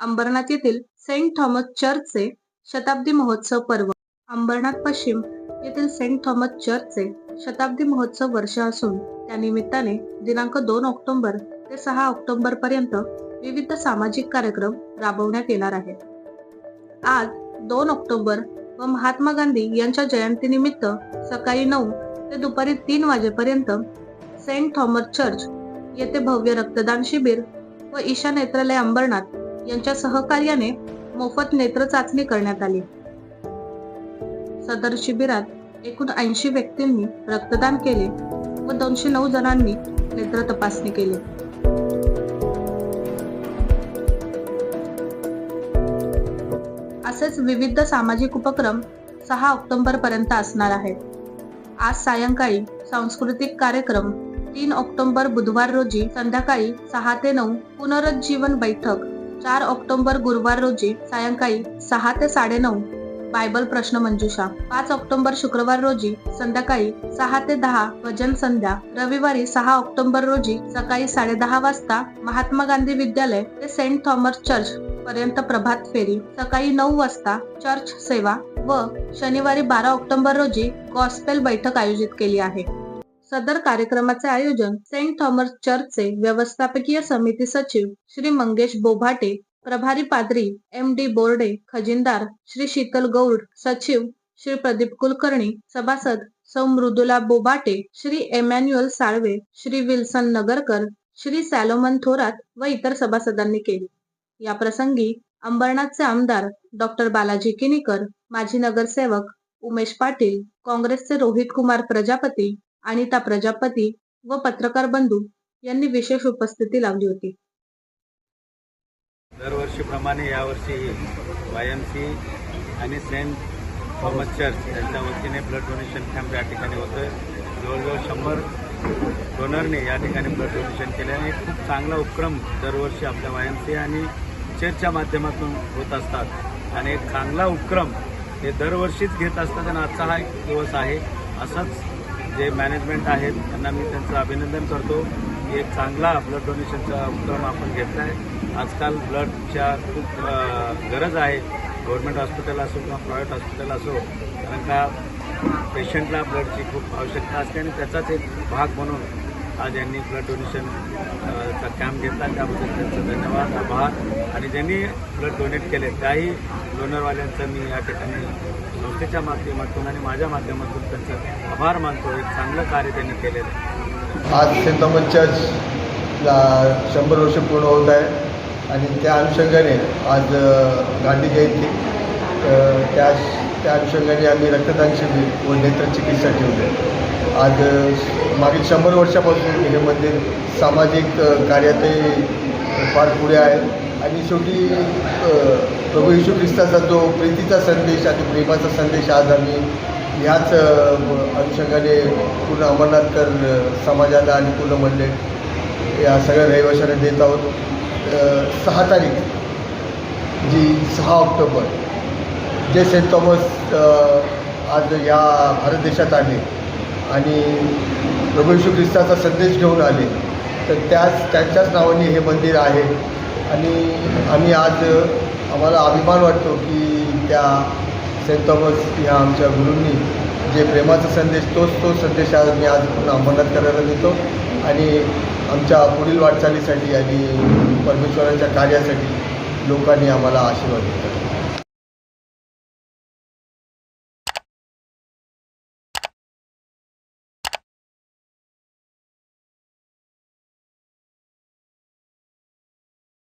अंबरनाथ येथील Saint Thomas चर्चचे शताब्दी महोत्सव पर्व. अंबरनाथ पश्चिम येथील सेंट थॉमस चर्चचे शताब्दी महोत्सव वर्ष असून त्या निमित्ताने दिनांक दोन ऑक्टोबर ते सहा ऑक्टोबर पर्यंत विविध सामाजिक कार्यक्रम राबवण्यात येणार आहेत. आज दोन ऑक्टोबर व महात्मा गांधी यांच्या जयंतीनिमित्त सकाळी नऊ ते दुपारी तीन वाजेपर्यंत सेंट थॉमस चर्च येथे भव्य रक्तदान शिबिर व ईशा नेत्रालय अंबरनाथ यांच्या सहकार्याने मोफत नेत्र चाचणी करण्यात आली. सदर शिबिरात एकूण ऐंशी व्यक्तींनी रक्तदान केले व दोनशे नऊ जणांनी नेत्र तपासणी केली. असेच विविध सामाजिक उपक्रम सहा ऑक्टोबर पर्यंत असणार आहेत. आज सायंकाळी सांस्कृतिक कार्यक्रम तीन ऑक्टोबर बुधवार रोजी संध्याकाळी सहा ते नऊ पुनरुज्जीवन बैठक चार ऑक्टोबर गुरुवार रोजी सायंकाळी सहा ते साडेनऊ बायबल प्रश्न मंजुषा. पाच ऑक्टोबर शुक्रवार रोजी संध्याकाळी सहा ते दहा भजन संध्या. रविवारी सहा ऑक्टोबर रोजी सकाळी साडेदहा वाजता महात्मा गांधी विद्यालय ते सेंट थॉमस चर्च पर्यंत प्रभात फेरी. सकाळी नऊ वाजता चर्च सेवा व शनिवारी बारा ऑक्टोबर रोजी गॉस्पेल बैठक आयोजित केली आहे. सदर कार्यक्रमाचे आयोजन सेंट थॉमस चर्चचे व्यवस्थापकीय समिती सचिव श्री मंगेश बोभाटे प्रभारी पाद्री एम डी बोर्डे खजिनदार श्री शीतल गौड सचिव श्री प्रदीप कुलकर्णी सभासद Sau Mridula Bobate Shri Emmanuel Salve Shri Wilson Nagarkar Shri Solomon Thorat व इतर सभासदांनी केली. या प्रसंगी अंबरनाथचे आमदार डॉक्टर बालाजी किनीकर माजी नगरसेवक उमेश पाटील काँग्रेसचे रोहित कुमार प्रजापती अनिता प्रजापती व पत्रकार बंधू यांनी विशेष उपस्थिती लावली होती. दरवर्षीप्रमाणे यावर्षीही वाय एम सी आणि सेंट थॉमस चर्च यांच्या वतीने ब्लड डोनेशन कॅम्प या ठिकाणी होतं जवळजवळ शंभर डोनरने या ठिकाणी ब्लड डोनेशन केले आणि खूप चांगला उपक्रम दरवर्षी आपल्या वाय एम सी आणि चर्चच्या माध्यमातून होत असतात. आणि एक चांगला उपक्रम हे दरवर्षीच घेत असतात आणि आजचा हा एक दिवस आहे. असंच जे मॅनेजमेंट आहेत त्यांना मी त्यांचं अभिनंदन करतो. की एक चांगला ब्लड डोनेशनचा उपक्रम आपण घेतला आहे आजकाल ब्लडच्या खूप गरज आहे. गव्हर्मेंट हॉस्पिटल असो किंवा प्रायव्हेट हॉस्पिटल असो कारण का पेशंटला ब्लडची खूप आवश्यकता असते आणि त्याचाच एक भाग म्हणून आज यांनी ब्लड डोनेशन चा कॅम्प घेतला. त्याबद्दल त्यांचं धन्यवाद आभार. आणि ज्यांनी ब्लड डोनेट केले त्याही डोनरवाल्यांचं मी या ठिकाणी संस्थेच्या माध्यमातून आणि माझ्या माध्यमातून त्यांचं आभार मानतो. एक चांगलं कार्य त्यांनी केलेलं आहे. आज सेंट थॉमस चर्चला शंभर वर्ष पूर्ण होत आहे. आणि त्या अनुषंगाने आज गांधी जयंती त्या त्या अनुषंगाने आम्ही रक्तदान शिबिर व नेत्रचिकित्सा ठेवले आज मागील शंभर वर्षापासून हे मंदिर सामाजिक कार्यातही फार पुढे आहे. आणि शेवटी प्रभू येशू ख्रिस्ताचा जो प्रीतीचा संदेश आणि प्रेमाचा संदेश आज आम्ही ह्याच अनुषंगाने पूर्ण अमरनाथकर समाजाला आणि पूर्ण म्हणले या सगळ्या रहिवाशांना देत आहोत. सहा तारीख जी सहा ऑक्टोबर जे सेंट थॉमस आज या भारत देशात आले आणि प्रभू येशू ख्रिस्ताचा संदेश घेऊन आले तर त्याच त्यांच्याच नावाने हे मंदिर आहे. आणि आम्ही आज आम्हाला अभिमान वाटतो की त्या सेंट थॉमस ह्या आमच्या गुरूंनी जे प्रेमाचा संदेश तोच तो संदेश आज मी आज पूर्ण अंमलात करायला देतो. आणि आमच्या पुढील वाटचालीसाठी आणि परमेश्वराच्या कार्यासाठी लोकांनी आम्हाला आशीर्वाद दिला.